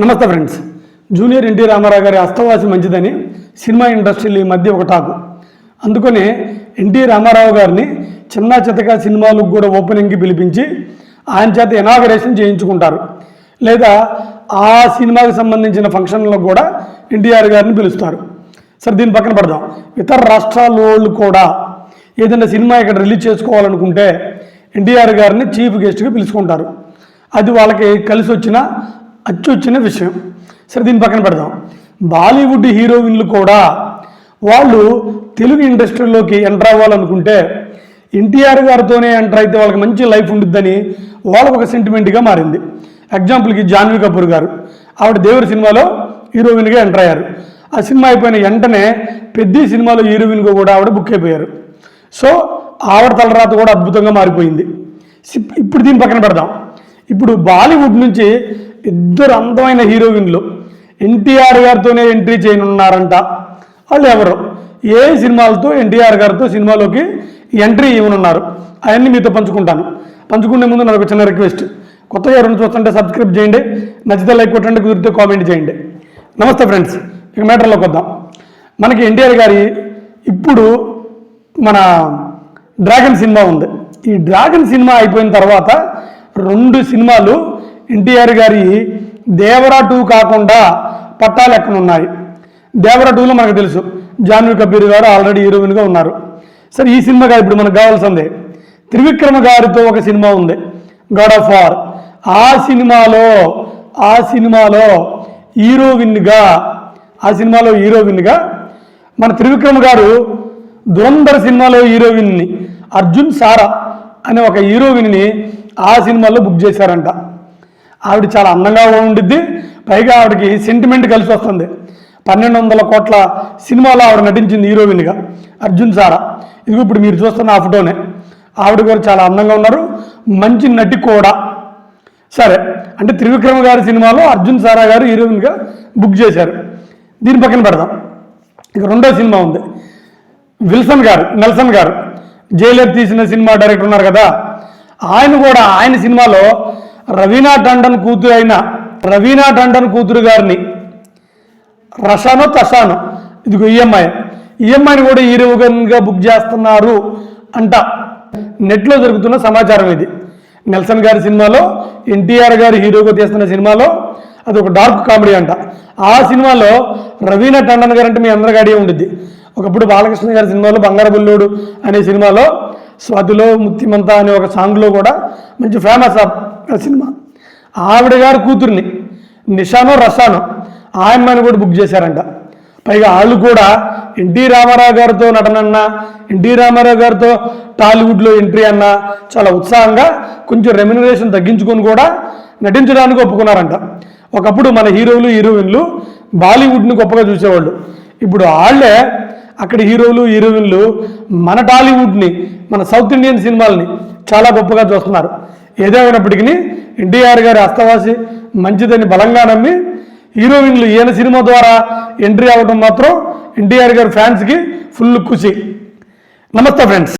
నమస్తే friends. Junior NT Ramarao గారి అస్తవాసి మంచిదని సినిమా ఇండస్ట్రీలో ఈ మధ్య ఒక టాకు. అందుకనే ఎన్టీ రామారావు గారిని చిన్న చితక సినిమాలకు కూడా ఓపెనింగ్కి పిలిపించి ఆయన చేత ఇనాగరేషన్ చేయించుకుంటారు. లేదా ఆ సినిమాకి సంబంధించిన ఫంక్షన్లకు కూడా ఎన్టీఆర్ గారిని పిలుస్తారు. సరే దీని పక్కన పడదాం. ఇతర రాష్ట్రాల వాళ్ళు కూడా ఏదైనా సినిమా ఇక్కడ రిలీజ్ చేసుకోవాలనుకుంటే ఎన్టీఆర్ గారిని చీఫ్ గెస్ట్గా పిలుచుకుంటారు. అది వాళ్ళకి కలిసి వచ్చిన అచ్చొచ్చిన విషయం. సరే దీని పక్కన పెడదాం. బాలీవుడ్ హీరోయిన్లు కూడా వాళ్ళు తెలుగు ఇండస్ట్రీలోకి ఎంటర్ అవ్వాలనుకుంటే ఎన్టీఆర్ గారితోనే ఎంటర్ అయితే వాళ్ళకి మంచి లైఫ్ ఉంటుందని వాళ్ళకు ఒక సెంటిమెంట్గా మారింది. ఎగ్జాంపుల్కి జాన్వీ కపూర్ గారు. ఆవిడ దేవుడి సినిమాలో హీరోయిన్గా ఎంటర్ అయ్యారు. ఆ సినిమా అయిపోయిన వెంటనే పెద్ద సినిమాలో హీరోయిన్గా కూడా ఆవిడ బుక్ అయిపోయారు. సో ఆవిడ తలరాత కూడా అద్భుతంగా మారిపోయింది. సిప్- ఇప్పుడు దీని పక్కన పెడదాం. ఇప్పుడు బాలీవుడ్ నుంచి ఇద్దరు అందమైన హీరోయిన్లు. ఎన్టీఆర్ గారితోనే ఎంట్రీ చేయనున్నారంట. వాళ్ళు ఎవరు? ఏ సినిమాలతో ఎన్టీఆర్ గారితో సినిమాలోకి ఎంట్రీ ఇవ్వనున్నారు? అవన్నీ మీతో పంచుకుంటాను. పంచుకునే ముందు నాకు చిన్న రిక్వెస్ట్. కొత్తగా ఎవరైనా చూస్తుంటే సబ్స్క్రైబ్ చేయండి. నచ్చితే లైక్ కొట్టండి కుదిరితే కామెంట్ చేయండి. నమస్తే ఫ్రెండ్స్. ఇక మ్యాటర్లోకి వద్దాం. మనకి ఎన్టీఆర్ గారి ఇప్పుడు మన డ్రాగన్ సినిమా ఉంది. ఈ డ్రాగన్ సినిమా అయిపోయిన తర్వాత రెండు సినిమాలు ఎన్టీఆర్ గారి దేవరా టూ కాకుండా పట్టాలు ఎక్కనున్నాయి. దేవరా టూలో మనకు తెలుసు. జాన్వీ కబీర్ గారు ఆల్రెడీ హీరోయిన్గా ఉన్నారు. సరే ఈ సినిమాగా ఇప్పుడు మనకు కావాల్సిందే. త్రివిక్రమ గారితో ఒక సినిమా ఉంది. గాడ్ ఆఫ్ వార్ ఆ సినిమాలో ఆ సినిమాలో హీరోయిన్గా ఆ సినిమాలో హీరోయిన్గా మన త్రివిక్రమ గారు దురంధర సినిమాలో హీరోయిన్ని అర్జున్ సారా అనే ఒక హీరోయిన్ని ఆ సినిమాలో బుక్ చేశారంట. ఆవిడ చాలా అందంగా ఉండిద్ది. పైగా ఆవిడకి సెంటిమెంట్ కలిసి వస్తుంది. పన్నెండు వందల కోట్ల సినిమాలో ఆవిడ నటించింది హీరోయిన్గా అర్జున్ సారా. ఇది ఇప్పుడు మీరు చూస్తున్న ఆ ఫోటోనే. ఆవిడ గారు చాలా అందంగా ఉన్నారు. మంచి నటి కూడా. సరే అంటే త్రివిక్రమ గారి సినిమాలో అర్జున్ సారా గారు హీరోయిన్గా బుక్ చేశారు. దీని పక్కన పెడదాం. ఇక రెండో సినిమా ఉంది. విల్సన్ గారు నెల్సన్ గారు. జైలర్ తీసిన సినిమా డైరెక్టర్ ఉన్నారు కదా. ఆయన కూడా ఆయన సినిమాలో రవీనా టండన్ కూతురు అయిన రవీనా టండన్ కూతురు గారిని. రషానో తషానో. ఇదిగో ఈఎంఐ. ఈఎంఐని కూడా ఈరోగన్గా బుక్ చేస్తున్నారు అంట. నెట్లో జరుగుతున్న సమాచారం ఇది. నెల్సన్ గారి సినిమాలో ఎన్టీఆర్ గారు హీరోగా తీస్తున్న సినిమాలో అది ఒక డార్క్ కామెడీ అంట. ఆ సినిమాలో రవీనా టండన్ గారు అంటే మీ అందరికీ ఐడియా ఉండిద్ది. ఒకప్పుడు బాలకృష్ణ గారి సినిమాలో బంగారు బుల్లోడు అనే సినిమాలో స్వాతిలో ముత్తిమంత అనే ఒక సాంగ్లో కూడా మంచి ఫేమస్ ఆ సినిమా. ఆవిడ గారి కూతుర్ని నిషానో రషానో ఆయమ్మని కూడా బుక్ చేశారంట. పైగా వాళ్ళు కూడా ఎన్టీ రామారావు గారితో నటనన్నా ఎన్టీ రామారావు గారితో టాలీవుడ్లో ఎంట్రీ అన్నా చాలా ఉత్సాహంగా కొంచెం రెమ్యునరేషన్ తగ్గించుకొని కూడా నటించడానికి ఒప్పుకున్నారంట. ఒకప్పుడు మన హీరోలు హీరోయిన్లు బాలీవుడ్ని గొప్పగా చూసేవాళ్ళు. ఇప్పుడు వాళ్ళే అక్కడ హీరోలు హీరోయిన్లు మన టాలీవుడ్ని మన సౌత్ ఇండియన్ సినిమాల్ని చాలా గొప్పగా చూస్తున్నారు. ఏదేమైనప్పటికీ ఎన్టీఆర్ గారి అస్తవాసి మంచిదని బలంగా నమ్మి హీరోయిన్లు ఈయన సినిమా ద్వారా ఎంట్రీ అవ్వడం మాత్రం ఎన్టీఆర్ గారి ఫ్యాన్స్కి ఫుల్ ఖుషి. నమస్తే ఫ్రెండ్స్.